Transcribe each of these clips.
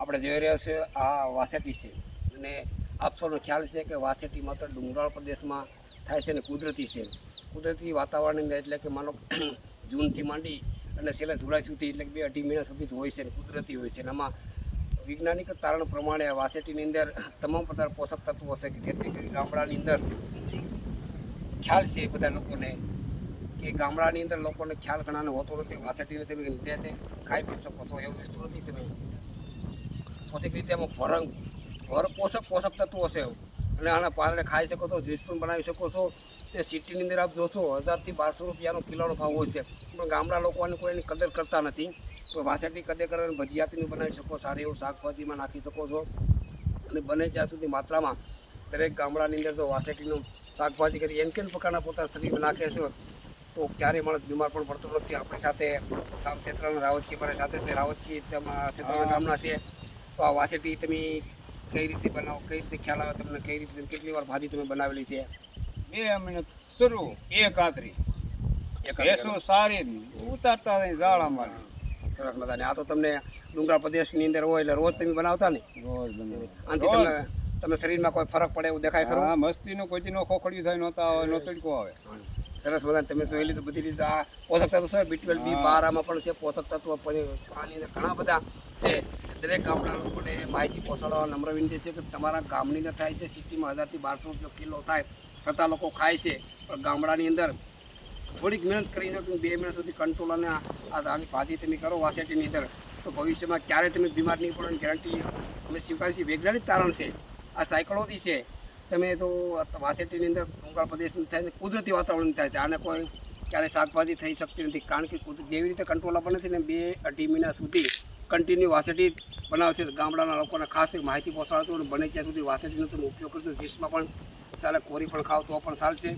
આપણે જોઈ રહ્યા છીએ આ વાસેટી છે. અને આપ સૌનો ખ્યાલ છે કે વાસેટી માત્ર ડુંગરાળ પ્રદેશમાં થાય છે અને કુદરતી છે. કુદરતી વાતાવરણની અંદર એટલે કે માનો જૂનથી માંડી અને છેલ્લા જુલાઈ સુધી એટલે કે બે અઢી મહિના સુધી જ હોય છે અને કુદરતી હોય છે. અને આમાં વૈજ્ઞાનિક તારણ પ્રમાણે આ વાસેટીની અંદર તમામ પ્રકાર પોષક તત્વો છે કે જેથી કરી ગામડાની અંદર ખ્યાલ છે બધા લોકોને કે ગામડાની અંદર લોકોને ખ્યાલ ઘણાને હોતો નથી વાસેટીને તમે રીતે ખાઈ પી શકો છો એવું વસ્તુ નથી તમે. પોષક રીતે એમાં ભરંગ, ભર પોષક પોષક તત્વો છે. અને આના પાલને ખાઈ શકો છો જ્યુસ પણ બનાવી શકો છો. તે સિટીની અંદર આપ જોશો, હજારથી બારસો રૂપિયાનો કિલોનો ભાવ હોય છે. પણ ગામડા લોકો આની કોઈ એની કદર કરતા નથી. પણ વાસેટી કદર કરે ભજીયા તમે બનાવી શકો, સારી એવું શાકભાજીમાં નાખી શકો છો. અને બને ત્યાં સુધી માત્રામાં દરેક ગામડાની અંદર જો વાસેટીનું શાકભાજી કરી, એમ કેમ પ્રકારના પોતાના શરીરમાં નાખે છે? તો ક્યારેય માણસ બીમાર પણ પડતો નથી. આપણી સાથે ગામ ક્ષેત્રના રાવતજી મારી સાથે છે. તમારા ક્ષેત્રના ગામના છે. તો આ વાસેટી તમે કઈ રીતે બનાવો કઈ રીતે ખ્યાલ આવે તમને કઈ રીતે કેટલી વાર ભાજી તમે બનાવેલી છે? બે મહિને શરૂ એક આતરી એક ભેંસો સારી ઉતારતા નહીં ઝાડા મારી સરસ મજાની. આ તો તમને ડુંગરા પ્રદેશની અંદર હોય એટલે રોજ તમે બનાવતા ને? રોજ. આનાથી તમને તમને શરીરમાં કોઈ ફરક પડે એવું દેખાય ખરું? મસ્તીનો કોઈ દી ખોખડી ખોખડ્યું થાય નહોતા હોય નો તડકો આવે. સરસ બધા તમે જોઈ લીધું બધી રીતે આ પોષક તત્વો છે બી ટ્વેલ્વ બી બાર આમાં પણ છે પોષક તત્વો પાણી આની અંદર ઘણા બધા છે. દરેક ગામના લોકોને માહિતી પહોંચાડવા નમ્ર વિનંતી છે કે તમારા ગામની અંદર થાય છે સિટીમાં હજારથી બારસો રૂપિયા કિલો થાય છતાં લોકો ખાય છે. પણ ગામડાની અંદર થોડીક મહેનત કરીને તમે બે મહિના સુધી કંટ્રોલ અને આની ભાજી તમે કરો વાસેટીની અંદર તો ભવિષ્યમાં ક્યારે તમે બીમાર નહીં પડો ગેરંટી અમે સ્વીકારી છીએ. વૈજ્ઞાનિક તારણ છે આ સાયકોલોજી છે. તમે તો વાસેટીની અંદર ડુંગર પ્રદેશની થાય કુદરતી વાતાવરણ થાય છે. આને કોઈ ક્યારે શાકભાજી થઈ શકતી નથી. કારણ કે જેવી રીતે કંટ્રોલ બને છે ને બે અઢી મહિના સુધી કન્ટિન્યુ વાસેટી બનાવે છે. ગામડાના લોકોને ખાસ માહિતી પહોંચાડતું અને બને ત્યાં સુધી વાસેટીનો તમે ઉપયોગ કરશો. ડીશમાં પણ ચાલે કોરી પણ ખાવ તો પણ ચાલશે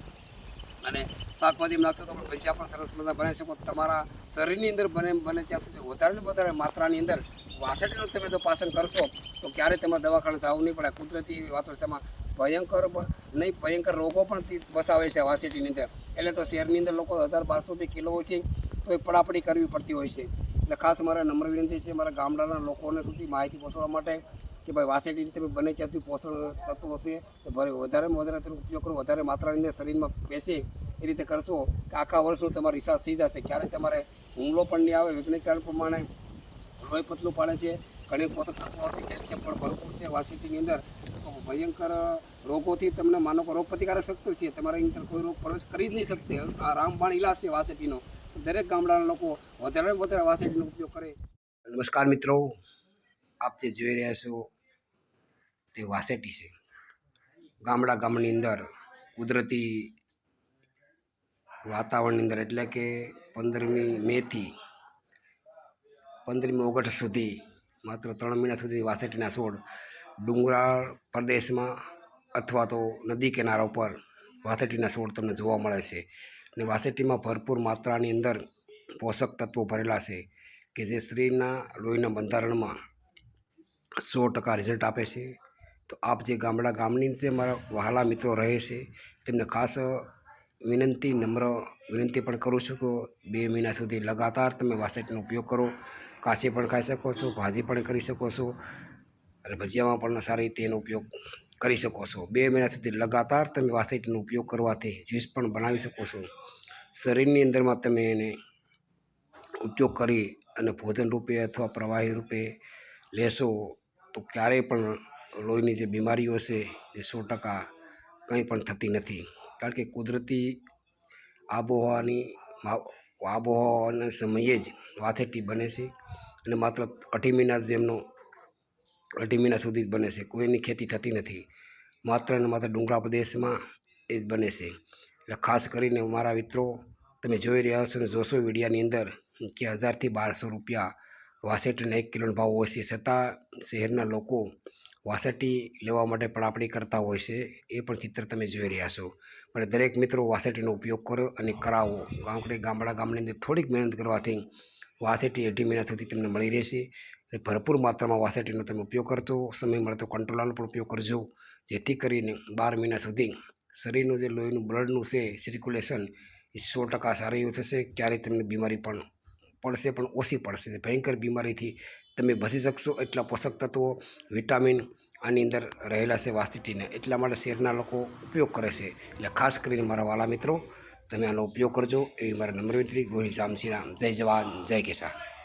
અને શાકભાજી નાખશો તો પણ ભજીયા પણ સરસ મજા બનાવી શકો. તમારા શરીરની અંદર બને બને ત્યાં સુધી વધારે ને વધારે માત્રાની અંદર વાસેટીનું તમે જો પાસન કરશો, તો ક્યારે તમારે દવાખાને જવું નહીં પડે. કુદરતી વાતાવરણમાં ભયંકર નહીં, ભયંકર રોગો પણ વસાવે છે વાસેટીની અંદર. એટલે તો શહેરની અંદર લોકો હજાર બારસો રૂપિયા કિલો હોય છે તો એ પડાપડી કરવી પડતી હોય છે. એટલે ખાસ મારા નમ્ર વિનંતી છે, મારા ગામડાના લોકોને સુધી માહિતી પહોંચાડવા માટે કે ભાઈ વાસેટીની તમે બને ત્યાંથી પોષણ તત્વો હશે તો ભલે વધારેમાં વધારે તેનો ઉપયોગ કરો, વધારે માત્રાની અંદર શરીરમાં બેસે, એ રીતે કરશો કે આખા વર્ષનો તમારો રિસાર્જ થઈ જશે. ક્યારેય તમારે હુમલો પણ નહીં આવે વૈજ્ઞાનિક પ્રમાણે લોહી પતલું પાડે છે ઘણી પોષક તત્વો છે કેલ્શિયમ પણ ભરપૂર છે વાસીટીની અંદર. તો ભયંકર રોગોથી તમને માનો કે રોગ પ્રતિકારક શક્તિ છે. તમારા અંદર કોઈ રોગ પ્રવેશ કરી જ નહીં શકતી. આ રામબાણ ઇલાજ છે વાસેટીનો. દરેક ગામડાના લોકો વધારે વધારે વાસેટીનો ઉપયોગ કરે. નમસ્કાર મિત્રો. આપ જે જોઈ રહ્યા છો, તે વાસેટી છે. ગામડા ગામની અંદર, કુદરતી વાતાવરણની અંદર એટલે કે પંદરમી મેથી પંદરમી ઓગસ્ટ સુધી માત્ર ત્રણ મહિના સુધી વાસેટીના છોડ ડુંગરાળ પ્રદેશમાં અથવા તો નદી કિનારા ઉપર વાસેટીના છોડ તમને જોવા મળે છે. અને વાસેટીમાં ભરપૂર માત્રાની અંદર પોષક તત્વો ભરેલા છે કે જે શરીરના લોહીના બંધારણમાં સો ટકા રિઝલ્ટ આપે છે. તો આપ જે ગામડા ગામની જે મારા વહાલા મિત્રો રહે છે, તેમને ખાસ વિનંતી, નમ્ર વિનંતી પણ કરું છું કે બે મહિના સુધી લગાતાર તમે વાસેટનો ઉપયોગ કરો. કાશી પણ ખાઈ શકો છો, ભાજી પણ કરી શકો છો અને ભજીયામાં પણ સારી રીતે એનો ઉપયોગ કરી શકો છો. બે મહિના સુધી લગાતાર તમે વાસેટીનો ઉપયોગ કરવાથી જ્યુસ પણ બનાવી શકો છો. શરીરની અંદરમાં તમે એને ઉપયોગ કરી અને ભોજન રૂપે અથવા પ્રવાહી રૂપે લેશો તો ક્યારેય પણ લોહીની જે બીમારીઓ છે એ સો ટકા કંઈ પણ થતી નથી. કારણ કે કુદરતી આબોહવાની આબોહવાના સમયે જ વાથેટી બને છે. અને માત્ર અઢી મહિના જ એમનો અઢી મહિના સુધી જ બને છે. કોઈની ખેતી થતી નથી. માત્ર ને માત્ર ડુંગરા પ્રદેશમાં એ જ બને છે. એટલે ખાસ કરીને મારા મિત્રો, તમે જોઈ રહ્યા છો અને જોશો વિડીયાની અંદર કે હજારથી બારસો રૂપિયા વાસેટીના એક કિલોનો ભાવ હોય છે. છતાં શહેરના લોકો વાસેટી લેવા માટે પડાપડી કરતા હોય છે. એ પણ ચિત્ર તમે જોઈ રહ્યા છો. પણ દરેક મિત્રો વાસેટીનો ઉપયોગ કરો અને કરાવો. ગામડે ગામડા ગામની અંદર થોડીક મહેનત કરવાથી વાસેટી અઢી મહિના સુધી તમને મળી રહેશે. અને ભરપૂર માત્રામાં વાસેટીનો તમે ઉપયોગ કરજો સમય મળે તો કંટ્રોલાનો પણ ઉપયોગ કરજો. જેથી કરીને બાર મહિના સુધી શરીરનું જે લોહીનું બ્લડનું છે સર્ક્યુલેશન એ સો ટકા સારું એવું થશે. ક્યારેય તમને બીમારી પણ પડશે, પણ ઓછી પડશે. ભયંકર બીમારીથી તમે બચી શકશો. એટલા પોષક તત્વો, વિટામિન આની અંદર રહેલા છે વાસિટીને. એટલા માટે શેરના લોકો ઉપયોગ કરે છે. એટલે ખાસ કરીને મારા વાલા મિત્રો તમે આનો ઉપયોગ કરજો. એવી મારા નમ્ર વિનંતી ગોહિલ રામ જય જવાન જય કિસાન.